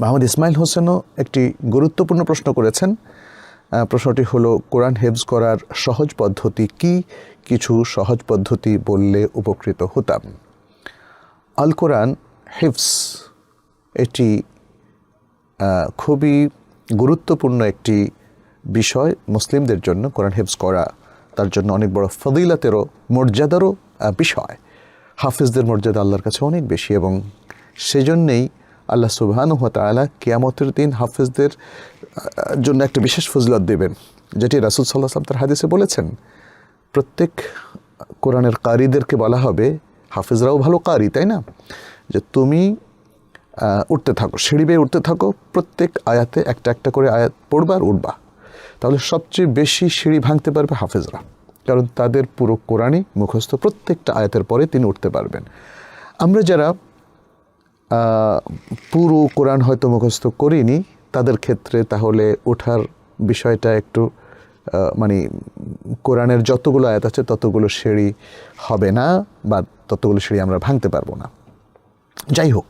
মোহাম্মদ ইসমাইল হোসেনও একটি গুরুত্বপূর্ণ প্রশ্ন করেছেন। প্রশ্নটি হলো, কোরআন হেফজ করার সহজ পদ্ধতি কি? কিছু সহজ পদ্ধতি বললে উপকৃত হতাম। আল কোরআন হিফস এটি খুবই গুরুত্বপূর্ণ একটি বিষয় মুসলিমদের জন্য। কোরআন হেফজ করা তার জন্য অনেক বড় ফদিলাতেরও, মর্যাদারও বিষয়। হাফিজদের মর্যাদা আল্লাহর কাছে অনেক বেশি এবং সেজন্যেই আল্লাহ সুবহান তালা কিয়ামতের দিন হাফিজদের জন্য একটা বিশেষ ফজিলত দেবেন, যেটি রাসুল সাল্লাহ সাল্লাম তার হাদিসে বলেছেন, প্রত্যেক কোরআনের কারিদেরকে বলা হবে, হাফিজরাও ভালো কারি, তাই না? যে তুমি উঠতে থাকো, সিঁড়ি বেয়ে উঠতে থাকো, প্রত্যেক আয়াতে একটা একটা করে আয়াত পড়বা আর উঠবা। তাহলে সবচেয়ে বেশি সিঁড়ি ভাঙতে পারবে হাফেজরা, কারণ তাদের পুরো কোরআনই মুখস্থ, প্রত্যেকটা আয়াতের পরে তিনি উঠতে পারবেন। আমরা যারা পুরো কোরআন হয়তো মুখস্থ করিনি, তাদের ক্ষেত্রে তাহলে ওঠার বিষয়টা একটু মানে কোরআনের যতগুলো আয়াত আছে ততগুলো সিঁড়ি হবে না বা ততগুলো সিঁড়ি আমরা ভাঙতে পারব না। যাই হোক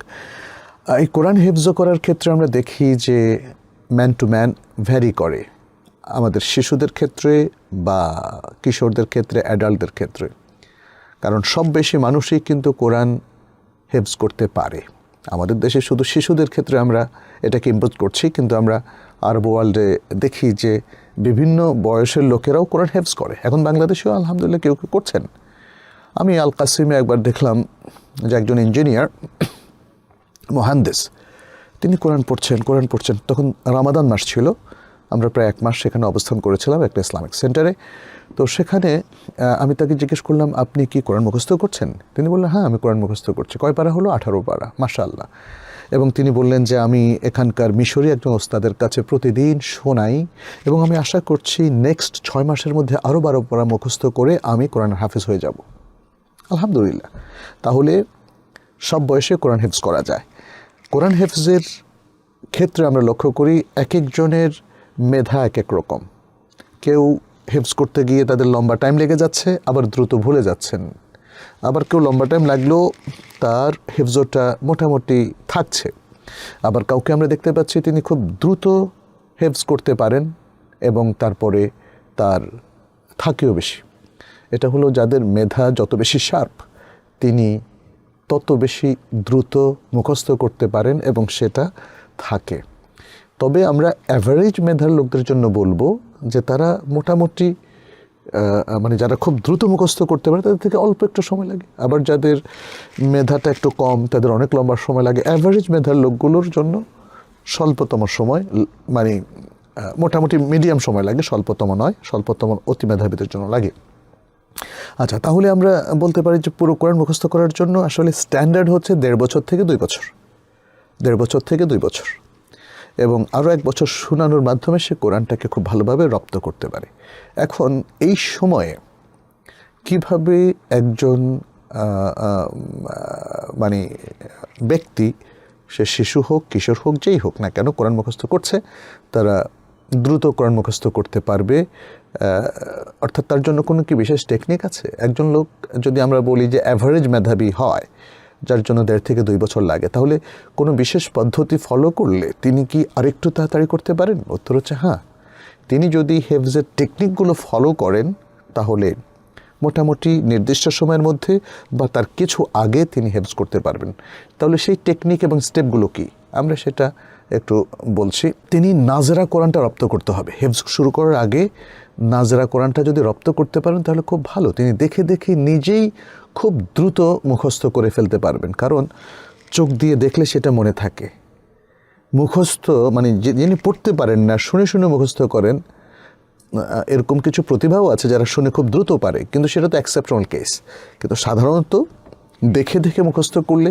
এই কোরআন হেফজ করার ক্ষেত্রে আমরা দেখি যে ম্যান টু ম্যান ভ্যারি করে। আমাদের শিশুদের ক্ষেত্রে বা কিশোরদের ক্ষেত্রে অ্যাডাল্টদের ক্ষেত্রে। কারণ সব বেশি মানুষই কিন্তু কোরআন হেফজ করতে পারে। আমাদের দেশে শুধু শিশুদের ক্ষেত্রে আমরা এটাকে ইম্পোজ করছি, কিন্তু আমরা আরব ওয়ার্ল্ডে দেখি যে বিভিন্ন বয়সের লোকেরাও কোরআন হেফজ করে। এখন বাংলাদেশেও আলহামদুলিল্লাহ কেউ কেউ করছেন। আমি আল কাসিমে একবার দেখলাম যে একজন ইঞ্জিনিয়ার মহান্দেস তিনি কোরআন পড়ছেন কোরআন পড়ছেন। তখন রামাদান মাস ছিল আমরা প্রায় এক মাস সেখানে অবস্থান করেছিলাম একটা ইসলামিক সেন্টারে। তো সেখানে আমি তাকে জিজ্ঞেস করলাম, আপনি কি কোরআন মুখস্থ করছেন? তিনি বললেন হ্যাঁ আমি কোরআন মুখস্থ করছি। কয় পারা হলো? আঠারো পারা, মাশাআল্লাহ। এবং তিনি বললেন যে, আমি এখানকার মিশরি একজন ওস্তাদের কাছে প্রতিদিন শোনাই এবং আমি আশা করছি নেক্সট ছয় মাসের মধ্যে আরও বারো পারা মুখস্থ করে আমি কোরআন হাফিজ হয়ে যাব। আলহামদুলিল্লাহ। তাহলে সব বয়সে কোরআন হেফজ করা যায়। কোরআন হেফজের ক্ষেত্রে আমরা লক্ষ্য করি এক একজনের মেধা এক এক রকম। কেউ হেফজ করতে গিয়ে তাদের লম্বা টাইম লেগে যাচ্ছে, আবার দ্রুত ভুলে যাচ্ছেন। আবার কেউ লম্বা টাইম লাগলেও তার হেফজটা মোটামুটি থাকছে। আবার কাউকে আমরা দেখতে পাচ্ছি তিনি খুব দ্রুত হেফজ করতে পারেন এবং তারপরে তার থাকেও বেশি। এটা হলো যাদের মেধা যত বেশি শার্প তিনি তত বেশি দ্রুত মুখস্থ করতে পারেন এবং সেটা থাকে। তবে আমরা অ্যাভারেজ মেধার লোকদের জন্য বলব যে তারা মোটামুটি মানে যারা খুব দ্রুত মুখস্থ করতে পারে তাদের থেকে অল্প একটু সময় লাগে। আবার যাদের মেধাটা একটু কম, তাদের অনেক লম্বা সময় লাগে। অ্যাভারেজ মেধার লোকগুলোর জন্য স্বল্পতম সময় মানে মোটামুটি মিডিয়াম সময় লাগে, স্বল্পতম নয়, স্বল্পতম অতি মেধাবীদের জন্য লাগে। আচ্ছা তাহলে আমরা বলতে পারি যে পুরো কোরআন মুখস্থ করার জন্য আসলে স্ট্যান্ডার্ড হচ্ছে দেড় বছর থেকে দুই বছর। দেড় বছর থেকে দুই বছর। এবং আরও এক বছর শোনানোর মাধ্যমে সে কোরআনটাকে খুব ভালোভাবে রপ্ত করতে পারে। এখন এই সময়ে কীভাবে একজন মানে ব্যক্তি, সে শিশু হোক, কিশোর হোক, যেই হোক না কেন কোরআন মুখস্থ করছে, তারা দ্রুত কোরআন মুখস্থ করতে পারবে অর্থাৎ তার জন্য কোনো কি বিশেষ টেকনিক আছে? একজন লোক যদি আমরা বলি যে অ্যাভারেজ মেধাবী হয় যার জন্য দেড় থেকে দুই বছর লাগে। তাহলে কোনো বিশেষ পদ্ধতি ফলো করলে তিনি কি আরেকটু তাড়াতাড়ি করতে পারেন? উত্তর হচ্ছে হ্যাঁ। তিনি যদি হেফজের টেকনিকগুলো ফলো করেন, তাহলে মোটামুটি নির্দিষ্ট সময়ের মধ্যে বা তার কিছু আগে তিনি হেফজ করতে পারবেন। তাহলে সেই টেকনিক এবং স্টেপগুলো কি? আমরা সেটা একটু বলছি। তিনি নাজরা কোরআনটা রপ্ত করতে হবে। হেফজ শুরু করার আগে নাজরা কোরআনটা যদি রপ্ত করতে পারেন, তাহলে খুব ভালো। তিনি দেখে দেখে নিজেই খুব দ্রুত মুখস্থ করে ফেলতে পারবেন। কারণ চোখ দিয়ে দেখলে সেটা মনে থাকে। মুখস্থ মানে যিনি পড়তে পারেন না, শুনে শুনে মুখস্থ করেন এরকম কিছু প্রতিভাও আছে যারা শুনে খুব দ্রুত পারে। কিন্তু সেটা তো অ্যাকসেপ্টেবল কেস কিন্তু সাধারণত দেখে দেখে মুখস্থ করলে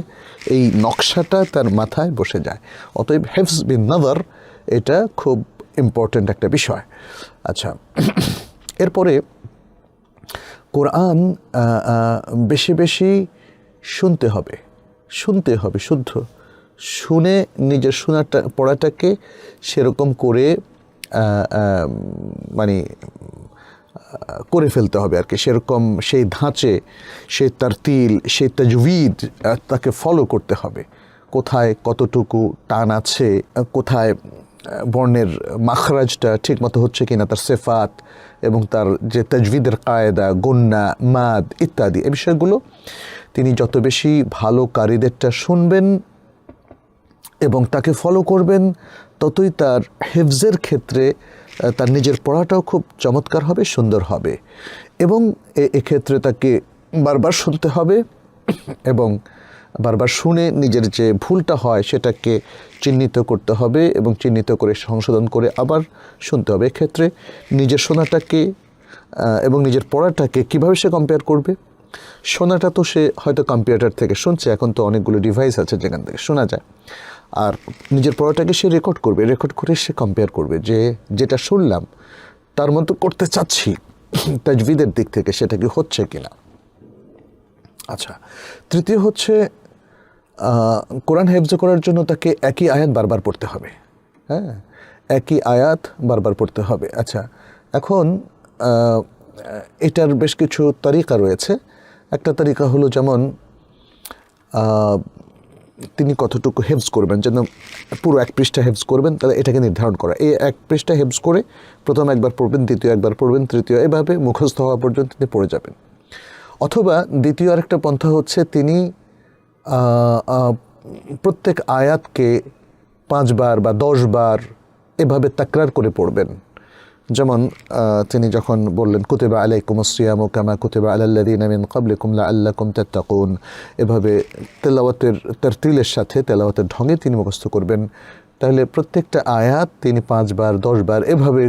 এই নকশাটা তার মাথায় বসে যায়। অতএব হেফস বিন নাদার এটা খুব ইম্পর্ট্যান্ট একটা বিষয়। আচ্ছা এরপরে কোরআন বেশি বেশি শুনতে হবে। শুনতে হবে, শুদ্ধ। শুনে নিজের শোনাটা, পড়াটাকে সেরকম করে মানে করে ফেলতে হবে আর কি। সেরকম সেই ধাঁচে সে তার তিল সেই তাজবিদ তাকে ফলো করতে হবে। কোথায় কতটুকু টান আছে, কোথায় বর্ণের মাখরাজটা ঠিকমতো হচ্ছে কিনা, তার সেফাত এবং তার যে তাজভিদের কায়দা গন্যা মাদ ইত্যাদি, এ বিষয়গুলো তিনি যত বেশি ভালো কারীদেরটা শুনবেন এবং তাকে ফলো করবেন, ততই তার হেফজের ক্ষেত্রে তার নিজের পড়াটাও খুব চমৎকার হবে, সুন্দর হবে। এবং এক্ষেত্রে তাকে বারবার শুনতে হবে এবং বারবার শুনে নিজের যে ভুলটা হয় সেটাকে চিহ্নিত করতে হবে এবং চিহ্নিত করে সংশোধন করে আবার শুনতে হবে। এক্ষেত্রে নিজের শোনাটাকে এবং নিজের পড়াটাকে কীভাবে সে কম্পেয়ার করবে? শোনাটা তো সে হয়তো কম্পিউটার থেকে শুনছে, এখন তো অনেকগুলো ডিভাইস আছে যেখান থেকে শোনা যায়। আর নিজের পড়াটাকে সে রেকর্ড করবে রেকর্ড করে সে কম্পেয়ার করবে যে যেটা শুনলাম, তার মতো করতে চাচ্ছি। তাজবিদের দিক থেকে সেটা কি হচ্ছে কিনা? আচ্ছা তৃতীয় হচ্ছে কোরআন হেফজ করার জন্য তাকে একই আয়াত বারবার পড়তে হবে। হ্যাঁ? একই আয়াত বারবার পড়তে হবে। আচ্ছা এখন এটার বেশ কিছু তারিকা রয়েছে। একটা তারিকা হলো যেমন তিনি কতটুকু হেফজ করবেন, যেন পুরো এক পৃষ্ঠা হেফজ করবেন, তাহলে এটাকে নির্ধারণ করা। এই এক পৃষ্ঠা হেফজ করে প্রথম একবার পড়বেন, দ্বিতীয় একবার পড়বেন, তৃতীয়, এভাবে মুখস্থ হওয়া পর্যন্ত তিনি পড়ে যাবেন। অথবা দ্বিতীয় আরেকটা পন্থা হচ্ছে তিনি প্রত্যেক আয়াতকে পাঁচবার বা দশবার এভাবে তাকরার করে পড়বেন। যেমন তিনি যখন বললেন, কুতেবা আলাইকুম সিয়াম ও কামা কুতেবা আলাল্লাদিন আমিন কাবলিকুম লা আল্লাকুম তাত্তাকুন। এভাবে তেলাওয়াতের, তারতিলের সাথে, তেলাওয়াতের ঢঙে তিনি মুখস্থ করবেন। তাহলে প্রত্যেকটা আয়াত তিনি পাঁচবার, দশবার, এভাবে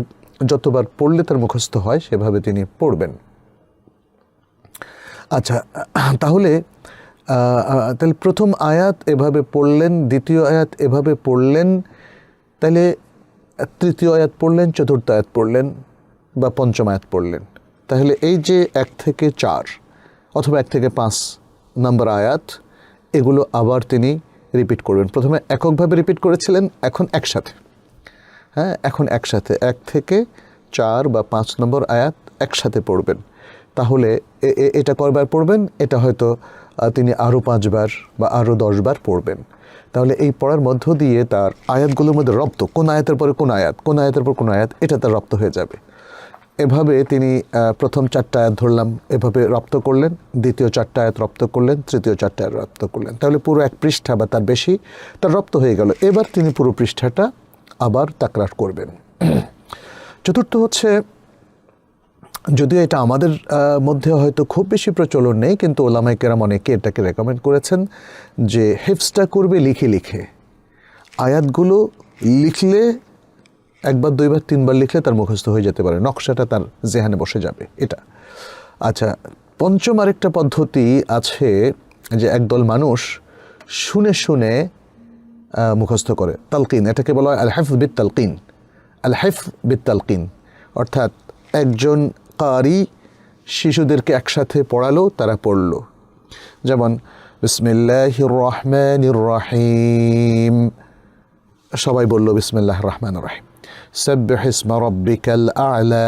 যতবার পড়লে তার মুখস্থ হয়, সেভাবে তিনি পড়বেন। আচ্ছা তাহলে তাহলে প্রথম আয়াত এভাবে পড়লেন, দ্বিতীয় আয়াত এভাবে পড়লেন, তাহলে তৃতীয় আয়াত পড়লেন, চতুর্থ আয়াত পড়লেন বা পঞ্চম আয়াত পড়লেন। তাহলে এই যে এক থেকে চার অথবা এক থেকে পাঁচ নম্বর আয়াত, এগুলো আবার তিনি রিপিট করবেন। প্রথমে এককভাবে রিপিট করেছিলেন, এখন একসাথে। হ্যাঁ এখন একসাথে। এক থেকে চার বা পাঁচ নম্বর আয়াত একসাথে পড়বেন। তাহলে এটা করবার পড়বেন? এটা হয়তো তিনি আরও পাঁচবার বা আরও দশবার পড়বেন। তাহলে এই পড়ার মধ্য দিয়ে তার আয়াতগুলোর মধ্যে রপ্ত, কোন আয়াতের পরে কোন আয়াত, কোন আয়াতের পর কোন আয়াত, এটা তার রপ্ত হয়ে যাবে। এভাবে তিনি প্রথম চারটা আয়াত ধরলাম, এভাবে রপ্ত করলেন, দ্বিতীয় চারটা আয়াত রপ্ত করলেন, তৃতীয় চারটা আয়াত রপ্ত করলেন। তাহলে পুরো এক পৃষ্ঠা বা তার বেশি, তার রপ্ত হয়ে গেল। এবার তিনি পুরো পৃষ্ঠাটা আবার তাকরার করবেন। চতুর্থ হচ্ছে যদিও এটা আমাদের মধ্যে হয়তো খুব বেশি প্রচলন নেই, কিন্তু ওলামাই কেরাম অনেকে এটাকে রেকমেন্ড করেছেন যে হেফসটা করবে লিখে লিখে। আয়াতগুলো লিখলে, একবার, দুইবার, তিনবার লিখলে তার মুখস্থ হয়ে যেতে পারে, নকশাটা তার জেহানে বসে যাবে, এটা। আচ্ছা পঞ্চম আরেকটা পদ্ধতি আছে যে একদল মানুষ শুনে শুনে মুখস্থ করে, তালকিন, এটাকে বলা হয় আল হেফ বিত তালকিন আল হেফ বিত তালকিন অর্থাৎ একজন কারি শিশুদেরকে একসাথে পড়ালো, তারা পড়ল। যেমন বিসমিল্লাহ রহমান রাহিম সবাই বলল বিসমিল্লাহ রহমান রাহিম সব্য হিসমা রব্বিকাল আলা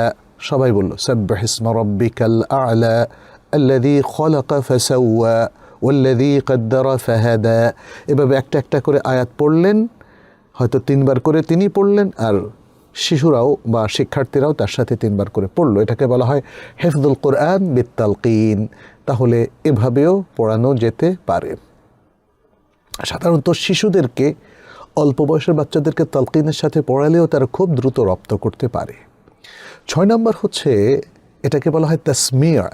সবাই বলল সব্য হিসমা রব্বিকাল আলা আল্লাদি খলক ফসৌয়া ওল্লাদি কদ্দারা ফাহাদা। এভাবে একটা একটা করে আয়াত পড়লেন। হয়তো তিনবার করে তিনি পড়লেন, আর শিশুরাও বা শিক্ষার্থীরাও তার সাথে তিনবার করে পড়ল। এটাকে বলা হয় হেফদুল কোরআন বিত্তালকিন। তাহলে এভাবেও পড়ানো যেতে পারে। সাধারণত শিশুদেরকে, অল্প বয়সের বাচ্চাদেরকে তালকিনের সাথে পড়ালেও তারা খুব দ্রুত রপ্ত করতে পারে। ছয় নম্বর হচ্ছে, এটাকে বলা হয় তাসমিয়া,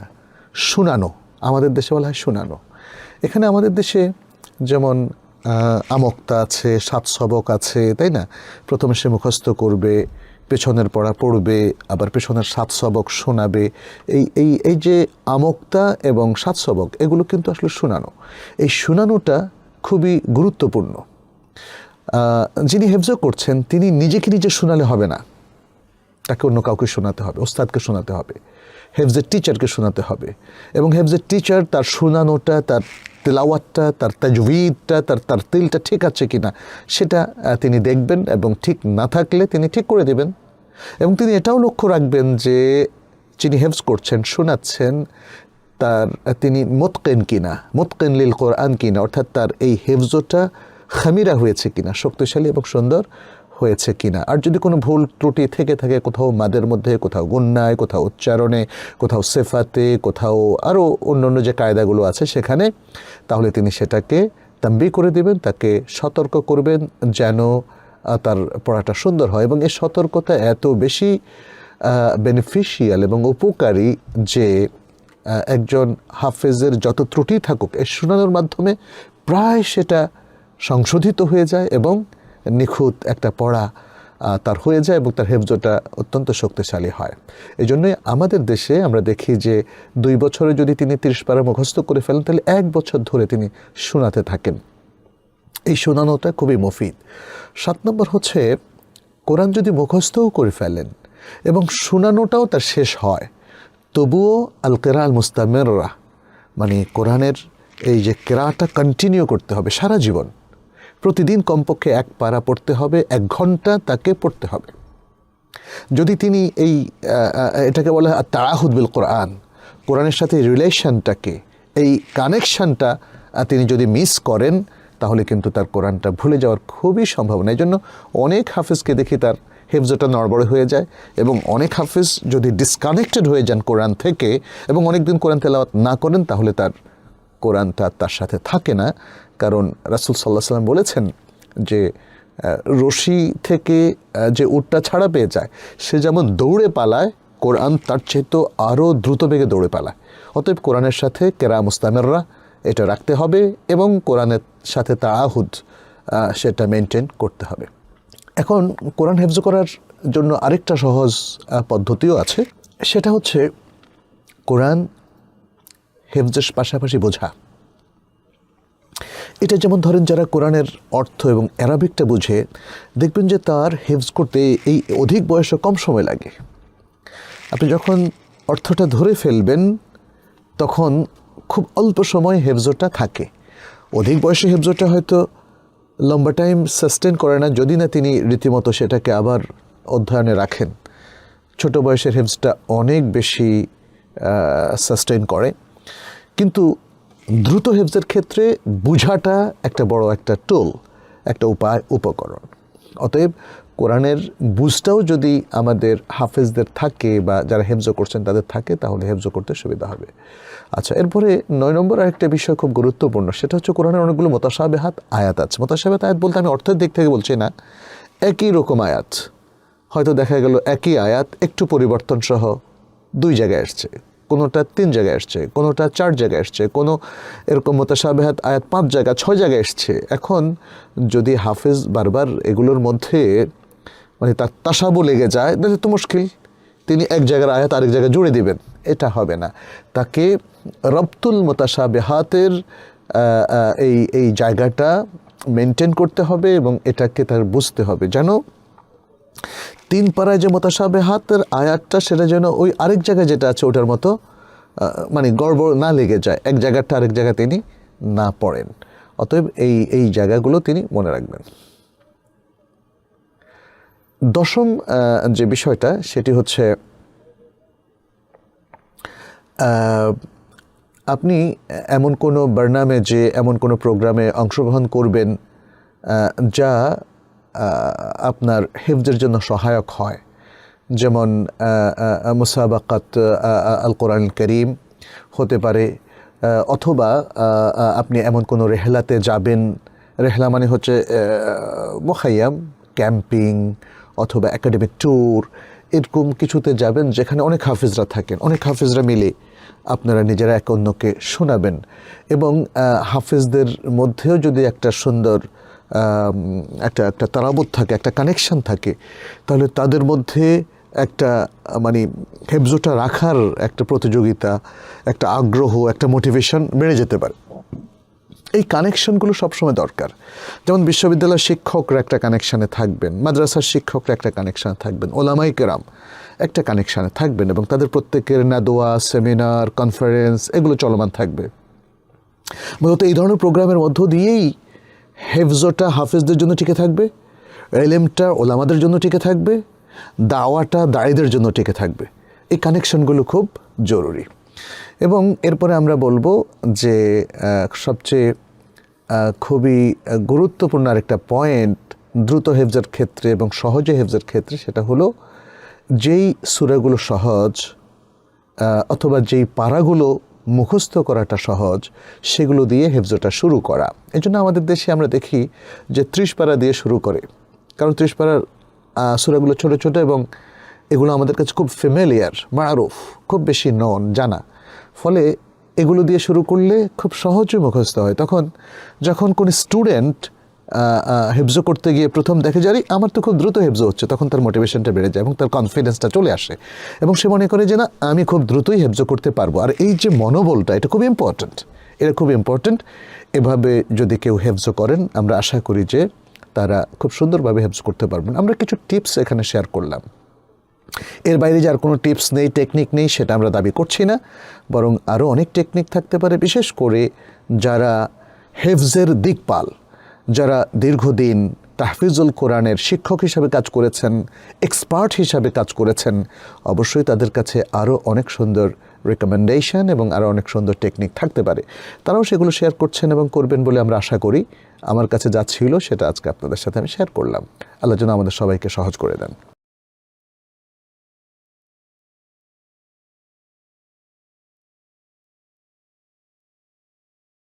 শোনানো। আমাদের দেশে বলা হয় শোনানো। এখানে আমাদের দেশে যেমন আমক্তা আছে সাত সবক আছে, তাই না? প্রথমে সে মুখস্থ করবে, পেছনের পড়া পড়বে, আবার পেছনের সাত সবক শোনাবে। এই এই এই যে আমক্তা এবং সাত সবক এগুলো কিন্তু আসলে শোনানো। এই শোনানোটা খুবই গুরুত্বপূর্ণ। যিনি হেফজ করছেন, তিনি নিজেকে নিজে শোনালে হবে না। তাকে অন্য কাউকে শোনাতে হবে, ওস্তাদকে শোনাতে হবে, হেফজের টিচারকে শোনাতে হবে। এবং হেফজের টিচার তার শোনানোটা, তার তেলাওয়াতটা, তার তাজভিদটা তার তার তিলটা ঠিক আছে কিনা, সেটা তিনি দেখবেন এবং ঠিক না থাকলে তিনি ঠিক করে দেবেন। এবং তিনি এটাও লক্ষ্য রাখবেন যে, যিনি হেফজ করছেন, শোনাচ্ছেন, তার, তিনি মোতকেন কিনা, মোতকেন লিল কোরআন কিনা, অর্থাৎ তার এই হেফজটা খামিরা হয়েছে কিনা, শক্তিশালী এবং সুন্দর। হয়েছে কিনা। আর যদি কোনো ভুল ত্রুটি থেকে থাকে, কোথাও মাদের মধ্যে, কোথাও গুন্নায়, কোথাও উচ্চারণে, কোথাও সেফাতে, কোথাও আরও অন্য অন্য যে কায়দাগুলো আছে সেখানে, তাহলে তিনি সেটাকে তাম্বি করে দেবেন, তাকে সতর্ক করবেন যেন তার পড়াটা সুন্দর হয়। এবং এই সতর্কতা এত বেশি বেনিফিশিয়াল এবং উপকারী যে একজন হাফেজের যত ত্রুটি থাকুক এই শোনানোর মাধ্যমে প্রায় সেটা সংশোধিত হয়ে যায় এবং নিখুঁত একটা পড়া তার হয়ে যায় এবং তার হেফজটা অত্যন্ত শক্তিশালী হয়। এই জন্যই আমাদের দেশে আমরা দেখি যে দুই বছরে যদি তিনি তিরিশ পারা মুখস্থ করে ফেলেন, তাহলে এক বছর ধরে তিনি শোনাতে থাকেন। এই শোনানোটা খুবই মফিদ। সাত নম্বর হচ্ছে, কোরআন যদি মুখস্থও করে ফেলেন এবং শোনানোটাও তার শেষ হয়, তবুও আল কেরা আল মুস্তামেররা মানে কোরআনের এই যে কেরাটা কন্টিনিউ করতে হবে সারা জীবন। প্রতিদিন কমপক্ষে এক পারা পড়তে হবে, এক ঘণ্টা তাকে পড়তে হবে। যদি তিনি এই এটাকে বলা হয় তাড়াহুদ বিল কোরআন, কোরআনের সাথে রিলেশনটাকে, এই কানেকশনটা তিনি যদি মিস করেন, তাহলে কিন্তু তার কোরআনটা ভুলে যাওয়ার খুবই সম্ভাবনা। এই জন্য অনেক হাফিজকে দেখি তার হেফজটা নড়বড়ে হয়ে যায় এবং অনেক হাফিজ যদি ডিসকানেক্টেড হয়ে যান কোরআন থেকে এবং অনেকদিন কোরআন তেলাওয়াত না করেন, তাহলে তার কোরআনটা তার সাথে থাকে না। কারণ রাসুল সাল্লাহ সাল্লাম বলেছেন যে রশি থেকে যে উটটা ছাড়া পেয়ে যায় সে যেমন দৌড়ে পালায় কোরআন তার চেয়ে তো আরও দ্রুত বেগে দৌড়ে পালায়। অতএব কোরআনের সাথে কেরা মুস্তামেররা এটা রাখতে হবে এবং কোরআনের সাথে তাআহুদ আহ, সেটা মেনটেন করতে হবে। এখন কোরআন হেফজ করার জন্য আরেকটা সহজ পদ্ধতিও আছে। সেটা হচ্ছে কোরআন হেফজের পাশাপাশি বোঝা। এটা যেমন ধরেন যারা কোরআনের অর্থ এবং অ্যারাবিকটা বুঝে, দেখবেন যে তার হেফজ করতে এই অধিক বয়সে কম সময় লাগে। আপনি যখন অর্থটা ধরে ফেলবেন, তখন খুব অল্প সময় হেফজটা থাকে। অধিক বয়সে হেফজটা হয়তো লম্বা টাইম সাস্টেন করে না, যদি না তিনি রীতিমতো সেটাকে আবার অধ্যয়নে রাখেন। ছোট বয়সের হেফজটা অনেক বেশি সাস্টেন করে। কিন্তু দ্রুত হেফজের ক্ষেত্রে বুঝাটা একটা বড় একটা টোল একটা উপায়, উপকরণ। অতএব কোরআনের বুঝটাও যদি আমাদের হাফেজদের থাকে বা যারা হেফজ করছেন তাদের থাকে, তাহলে হেফজ করতে সুবিধা হবে। আচ্ছা এরপরে নয় নম্বর আরেকটা বিষয় খুব গুরুত্বপূর্ণ, সেটা হচ্ছে কোরআনের অনেকগুলো মোতাসাবেহাত আয়াত আছে। মোতাসাবেহাত আয়াত বলতে আমি অর্থের দিক থেকে বলছি না, একই রকম আয়াত। হয়তো দেখা গেল একই আয়াত একটু পরিবর্তন সহ দুই জায়গায় আসছে। কোনোটা তিন জায়গায় আসছে কোনোটা চার জায়গায় আসছে কোনো এরকম মোতাসাবেহাত আয়াত পাঁচ জায়গা ছয় জায়গায় এসছে। এখন যদি হাফেজ বারবার এগুলোর মধ্যে মানে তার তাসাবু লেগে যায় তাহলে তো মুশকিল। তিনি এক জায়গার আয়াত আরেক জায়গায় জুড়ে দিবেন, এটা হবে না। তাকে রপ্তুল মোতাসাবেহাতের এই এই জায়গাটা মেনটেন করতে হবে এবং এটাকে তার বুঝতে হবে। যেন তিন পাড়ায় যে মোতাসাবে হাতের আয়াতটা, সেটা যেন ওই আরেক জায়গায় যেটা আছে, ওটার মতো মানে গড়বড় না লেগে যায়। এক জায়গাটা আরেক জায়গায় তিনি না পড়েন। অতএব এই এই জায়গাগুলো তিনি মনে রাখবেন। দশম যে বিষয়টা, সেটি হচ্ছে আপনি এমন কোনো বার্নামে যে, এমন কোনো প্রোগ্রামে অংশগ্রহণ করবেন যা আপনার হেফজের জন্য সহায়ক হয়। যেমন মুসাবাকাত আল কোরআন করিম হতে পারে অথবা আপনি এমন কোনো রেহলাতে যাবেন। রেহলা মানে হচ্ছে মোখাইয়াম, ক্যাম্পিং অথবা একাডেমিক ট্যুর, এরকম কিছুতে যাবেন যেখানে অনেক হাফিজরা থাকেন। অনেক হাফিজরা মিলে আপনারা নিজেরা এক অন্যকে শোনাবেন। এবং হাফিজদের মধ্যেও যদি একটা সুন্দর একটা একটা তারাবত থাকে, একটা কানেকশন থাকে, তাহলে তাদের মধ্যে একটা মানে হেফজোটা রাখার একটা প্রতিযোগিতা, একটা আগ্রহ, একটা মোটিভেশন বেড়ে যেতে পারে। এই কানেকশনগুলো সবসময় দরকার। যেমন বিশ্ববিদ্যালয়ের শিক্ষকরা একটা কানেকশানে থাকবেন, মাদ্রাসার শিক্ষকরা একটা কানেকশানে থাকবেন, ওলামাই কেরাম একটা কানেকশানে থাকবেন এবং তাদের প্রত্যেকের নাদোয়া সেমিনার কনফারেন্স এগুলো চলমান থাকবে। মূলত এই ধরনের প্রোগ্রামের মধ্য দিয়েই হেফজোটা হাফেজদের জন্য টিকে থাকবে, এলেমটা ওলামাদের জন্য টিকে থাকবে, দাওয়াটা দায়ীদের জন্য টিকে থাকবে। এই কানেকশনগুলো খুব জরুরি। এবং এরপরে আমরা বলব যে সবচেয়ে খুবই গুরুত্বপূর্ণ আরেকটা পয়েন্ট দ্রুত হেফজের ক্ষেত্রে এবং সহজে হেফজের ক্ষেত্রে সেটা হলো যেই সুরাগুলো সহজ অথবা যেই পাড়াগুলো মুখস্থ করাটা সহজ সেগুলো দিয়ে হেফজটা শুরু করা। এই জন্য আমাদের দেশে আমরা দেখি যে ত্রিশ পাড়া দিয়ে শুরু করে। কারণ ত্রিশ পাড়ার আহ, সূরাগুলো ছোটো ছোটো এবং এগুলো আমাদের কাছে খুব ফেমিলিয়ার মারুফ খুব বেশি নন জানা। ফলে এগুলো দিয়ে শুরু করলে খুব সহজে মুখস্থ হয়। তখন যখন কোনো স্টুডেন্ট হেফজো করতে গিয়ে প্রথম দেখে যারি আমার তো খুব দ্রুত হেফজো হচ্ছে। তখন তার মোটিভেশনটা বেড়ে যায় এবং তার কনফিডেন্সটা চলে আসে। এবং সে মনে করে যে, না, আমি খুব দ্রুতই হেফজো করতে পারব। আর এই যে মনোবলটা, এটা খুব ইম্পর্ট্যান্ট এটা খুব ইম্পর্ট্যান্ট এভাবে যদি কেউ হেফজো করেন, আমরা আশা করি যে, তারা খুব সুন্দরভাবে হেফজ করতে পারবেন। আমরা কিছু টিপস এখানে শেয়ার করলাম। এর বাইরে যে আর কোনো টিপস নেই টেকনিক নেই, সেটা আমরা দাবি করছি না। বরং আরও অনেক টেকনিক থাকতে পারে, বিশেষ করে যারা হেফজের দিকপাল। যারা দীর্ঘদিন তাহফিজুল কোরআনের শিক্ষক হিসাবে কাজ করেছেন এক্সপার্ট হিসাবে কাজ করেছেন, অবশ্যই তাদের কাছে আরও অনেক সুন্দর রেকমেন্ডেশন এবং আরও অনেক সুন্দর টেকনিক থাকতে পারে। তারাও সেগুলো শেয়ার করছেন এবং করবেন বলে আমরা আশা করি। আমার কাছে যা ছিল সেটা আজকে আপনাদের সাথে আমি শেয়ার করলাম। আল্লাহ যেন আমাদের সবাইকে সহজ করে দেন।